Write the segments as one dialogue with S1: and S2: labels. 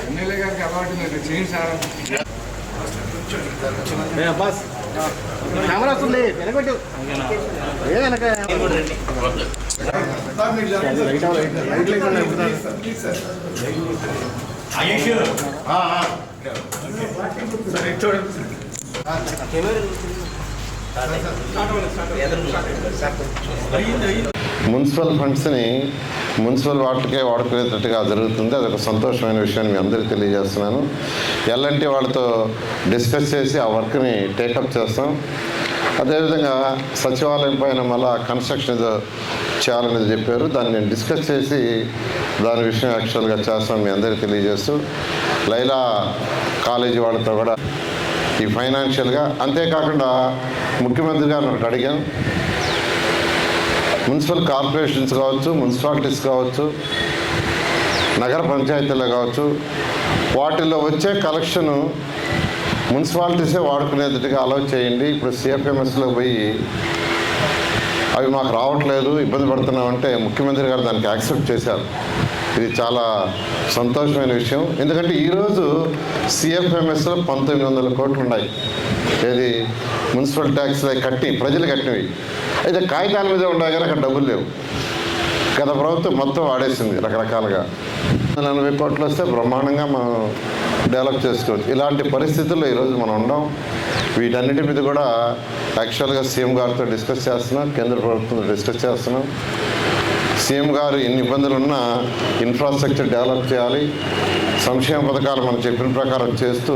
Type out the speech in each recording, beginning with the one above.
S1: MLA గారికి అలవాటు చేయండి సార్
S2: బస్ కెమెరా వస్తుంది వెనకొట్టు ఏ వెనక లైట్
S3: మున్సిపల్ ఫండ్స్ని మున్సిపల్ వాటికే వాడుకునేటట్టుగా జరుగుతుంది. అదొక సంతోషమైన విషయాన్ని మీ అందరికీ తెలియజేస్తున్నాను. ఎలాంటి వాళ్ళతో డిస్కస్ చేసి ఆ వర్క్ని టేకప్ చేస్తాం. అదేవిధంగా సచివాలయం పైన మళ్ళా కన్స్ట్రక్షన్ ఏదో చేయాలనేది చెప్పారు. దాన్ని నేను డిస్కస్ చేసి దాని విషయం యాక్చువల్గా చేస్తాం మీ అందరికీ తెలియజేస్తూ లైలా కాలేజీ వాళ్ళతో కూడా ఈ ఫైనాన్షియల్గా అంతేకాకుండా ముఖ్యమంత్రి గారిని ఒకటి అడిగాను. మున్సిపల్ కార్పొరేషన్స్ కావచ్చు మున్సిపాలిటీస్ కావచ్చు నగర పంచాయతీలు కావచ్చు వాటిల్లో వచ్చే కలెక్షను మున్సిపాలిటీసే వాడుకునేటట్టుగా అలౌ చేయండి. ఇప్పుడు సిఎఫ్ఎంఎస్లో పోయి అవి మాకు రావట్లేదు ఇబ్బంది పడుతున్నామంటే ముఖ్యమంత్రి గారు దానికి యాక్సెప్ట్ చేశారు. ఇది చాలా సంతోషమైన విషయం. ఎందుకంటే ఈరోజు సిఎఫ్ఎంఎస్లో పంతొమ్మిది వందల కోట్లు ఉన్నాయి. ఏది? మున్సిపల్ ట్యాక్స్లు కట్టి ప్రజలు కట్టినవి. అయితే కాగితాల మీద ఉన్నాయి కానీ అక్కడ డబ్బులు లేవు. గత ప్రభుత్వం మొత్తం వాడేసింది రకరకాలుగా. నలభై కోట్లు వస్తే బ్రహ్మాండంగా మనం డెవలప్ చేసుకోవచ్చు. ఇలాంటి పరిస్థితుల్లో ఈరోజు మనం ఉండం. వీటన్నిటి మీద కూడా యాక్చువల్గా సీఎం గారితో డిస్కస్ చేస్తున్నాం కేంద్ర ప్రభుత్వంతో డిస్కస్ చేస్తున్నాం. సీఎం గారు ఎన్ని ఇబ్బందులు ఉన్నా ఇన్ఫ్రాస్ట్రక్చర్ డెవలప్ చేయాలి. సంక్షేమ పథకాలు మనం చెప్పిన ప్రకారం చేస్తూ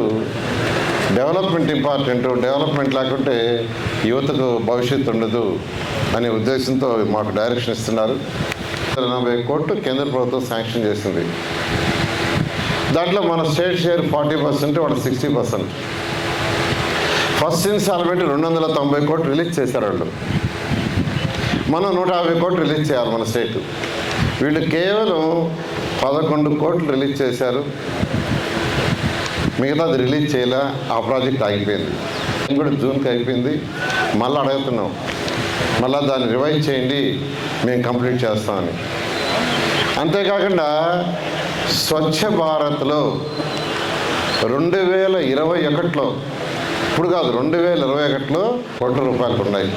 S3: డెవలప్మెంట్ ఇంపార్టెంట్ డెవలప్మెంట్ లేకుంటే యువతకు భవిష్యత్తు ఉండదు అనే ఉద్దేశంతో మాకు డైరెక్షన్ ఇస్తున్నారు. నలభై కోట్లు కేంద్ర ప్రభుత్వం శాంక్షన్ చేసింది. దాంట్లో మన స్టేట్ షేర్ ఫార్టీ పర్సెంట్ వాళ్ళ సిక్స్టీ పర్సెంట్. ఫస్ట్ ఇన్స్టాల్మెంట్ రెండు వందల తొంభై కోట్లు రిలీజ్ చేశారు వాళ్ళు. మనం నూట యాభై కోట్లు రిలీజ్ చేయాలి మన స్టేట్. వీళ్ళు కేవలం పదకొండు కోట్లు రిలీజ్ చేశారు. మిగతాది రిలీజ్ చేయలే ఆ ప్రాజెక్ట్ ఆగిపోయింది. ఇది కూడా జూన్కి అయిపోయింది. మళ్ళీ అడుగుతున్నాం. మళ్ళీ దాన్ని రివైజ్ చేయండి మేము కంప్లీట్ చేస్తామని అంతేకాకుండా స్వచ్ఛ భారత్లో రెండు వేల ఇరవై ఒకటిలో ఇప్పుడు కాదు రెండు వేల ఇరవై ఒకటిలో కోట్ల రూపాయలు ఉన్నాయి.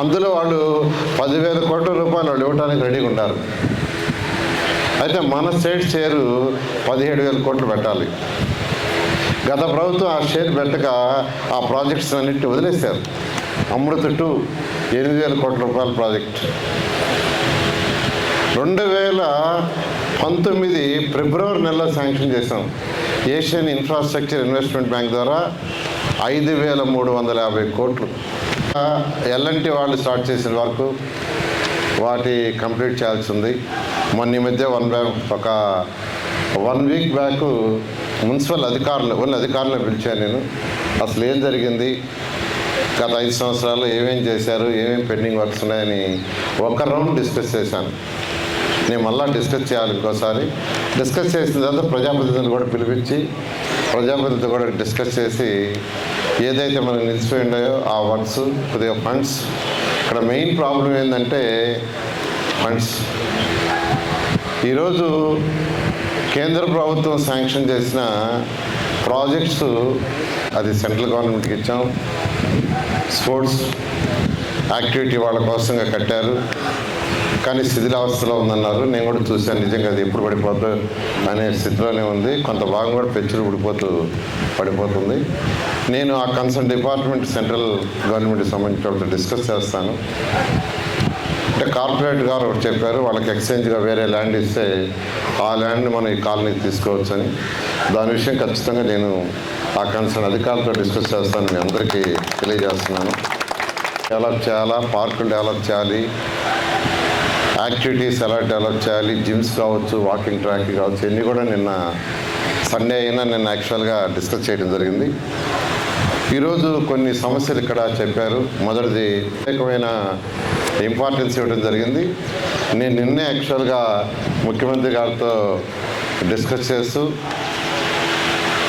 S3: అందులో వాళ్ళు పదివేల కోట్ల రూపాయలు వాళ్ళు ఇవ్వడానికి రెడీగా ఉన్నారు అయితే మన స్టేట్ షేరు పదిహేడు వేల కోట్లు పెట్టాలి. గత ప్రభుత్వం ఆ షేర్ పెట్టక ఆ ప్రాజెక్ట్స్ అన్నింటినీ వదిలేశారు. అమృత టూ ఎనిమిది వేల కోట్ల రూపాయల ప్రాజెక్ట్. రెండు వేల పంతొమ్మిది ఫిబ్రవరి నెలలో శాంక్షన్ చేశాం. ఏషియన్ ఇన్ఫ్రాస్ట్రక్చర్ ఇన్వెస్ట్మెంట్ బ్యాంక్ ద్వారా ఐదు వేల మూడు వందల యాభై కోట్లు. ఎల్ఎన్టీ వాళ్ళు స్టార్ట్ చేసిన వరకు వాటి కంప్లీట్ చేయాల్సి ఉంది మొన్న ఈ మధ్య వన్ బ్యాక్ ఒక వన్ వీక్ బ్యాక్ మున్సిపల్ అధికారులు ఓన్లీ అధికారులను పిలిచాను నేను. అసలు ఏం జరిగింది? గత ఐదు సంవత్సరాలు ఏమేం చేశారు? ఏమేం పెండింగ్ వర్క్స్ ఉన్నాయని ఒక రౌండ్ డిస్కస్ చేశాను. నేను మళ్ళా డిస్కస్ చేయాలి ఇంకోసారి. డిస్కస్ చేసిన తర్వాత ప్రజాప్రతినిధులు కూడా పిలిపించి ప్రజాప్రతినిధులు కూడా డిస్కస్ చేసి ఏదైతే మనకు నిలిచిపోయి ఉన్నాయో ఆ వర్క్స్ కొద్దిగా ఫండ్స్ ఇక్కడ మెయిన్ ప్రాబ్లం ఏంటంటే ఫండ్స్ ఈరోజు కేంద్ర ప్రభుత్వం శాంక్షన్ చేసిన ప్రాజెక్ట్స్ అది సెంట్రల్ గవర్నమెంట్కి ఇచ్చాం. స్పోర్ట్స్ యాక్టివిటీ వాళ్ళ కోసంగా కట్టారు. కానీ శిథిలావస్థలో ఉందన్నారు. నేను కూడా చూశాను. నిజంగా అది ఎప్పుడు పడిపోద్దు అనే స్థితిలోనే ఉంది. కొంత భాగం కూడా పెచ్చులు పడిపోతూ పడిపోతుంది. నేను ఆ కన్సర్న్ డిపార్ట్మెంట్ సెంట్రల్ గవర్నమెంట్కి సంబంధించిన వాళ్ళతో డిస్కస్ చేస్తాను. అంటే కార్పొరేట్ గారు ఒకటి చెప్పారు వాళ్ళకి ఎక్స్చేంజ్గా వేరే ల్యాండ్ ఇస్తే ఆ ల్యాండ్ని మనం ఈ కాలనీకి తీసుకోవచ్చు అని దాని విషయం ఖచ్చితంగా నేను ఆ కన్సర్న్ అధికారులతో డిస్కస్ చేస్తాను మీ అందరికీ తెలియజేస్తున్నాను. డెవలప్ చేయాలా? పార్కులు డెవలప్ చేయాలి? యాక్టివిటీస్ ఎలా డెవలప్ చేయాలి జిమ్స్ కావచ్చు వాకింగ్ ట్రాక్ కావచ్చు ఇవన్నీ కూడా నిన్న సండే అయినా నేను యాక్చువల్గా డిస్కస్ చేయడం జరిగింది. ఈరోజు కొన్ని సమస్యలు ఇక్కడ చెప్పారు. మొదటిది ప్రత్యేకమైన ఇంపార్టెన్స్ ఇవ్వడం జరిగింది. నేను నిన్నే యాక్చువల్గా ముఖ్యమంత్రి గారితో డిస్కస్ చేస్తూ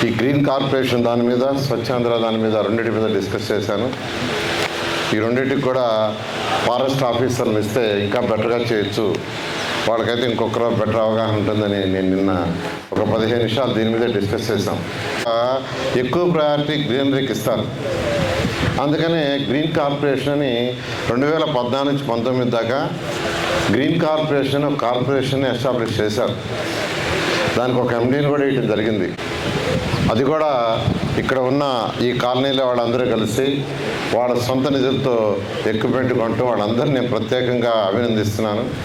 S3: ఈ గ్రీన్ కార్పొరేషన్ దాని మీద స్వచ్ఛాంధ్ర దాని మీద రెండింటి మీద డిస్కస్ చేశాను. ఈ రెండింటికి కూడా ఫారెస్ట్ ఆఫీసర్ని ఇస్తే ఇంకా బెటర్గా చేయొచ్చు. వాళ్ళకైతే ఇంకొకరు బెటర్ అవగాహన ఉంటుందని నేను నిన్న ఒక పదిహేను నిమిషాలు దీని మీద డిస్కస్ చేశాం. ఎక్కువ ప్రయారిటీ గ్రీనరీకి ఇస్తారు. అందుకనే గ్రీన్ కార్పొరేషన్ అని రెండు వేల పద్నాలుగు నుంచి పంతొమ్మిది దాకా గ్రీన్ కార్పొరేషన్ కార్పొరేషన్ ఎస్టాబ్లిష్ చేశారు. దానికి ఒక ఎండీని కూడా ఇవ్వడం జరిగింది. అది కూడా ఇక్కడ ఉన్న ఈ కాలనీలో వాళ్ళందరూ కలిసి వాళ్ళ సొంత నిధులతో ఎక్విప్మెంట్ కొంటూ వాళ్ళందరినీ నేను ప్రత్యేకంగా అభినందిస్తున్నాను.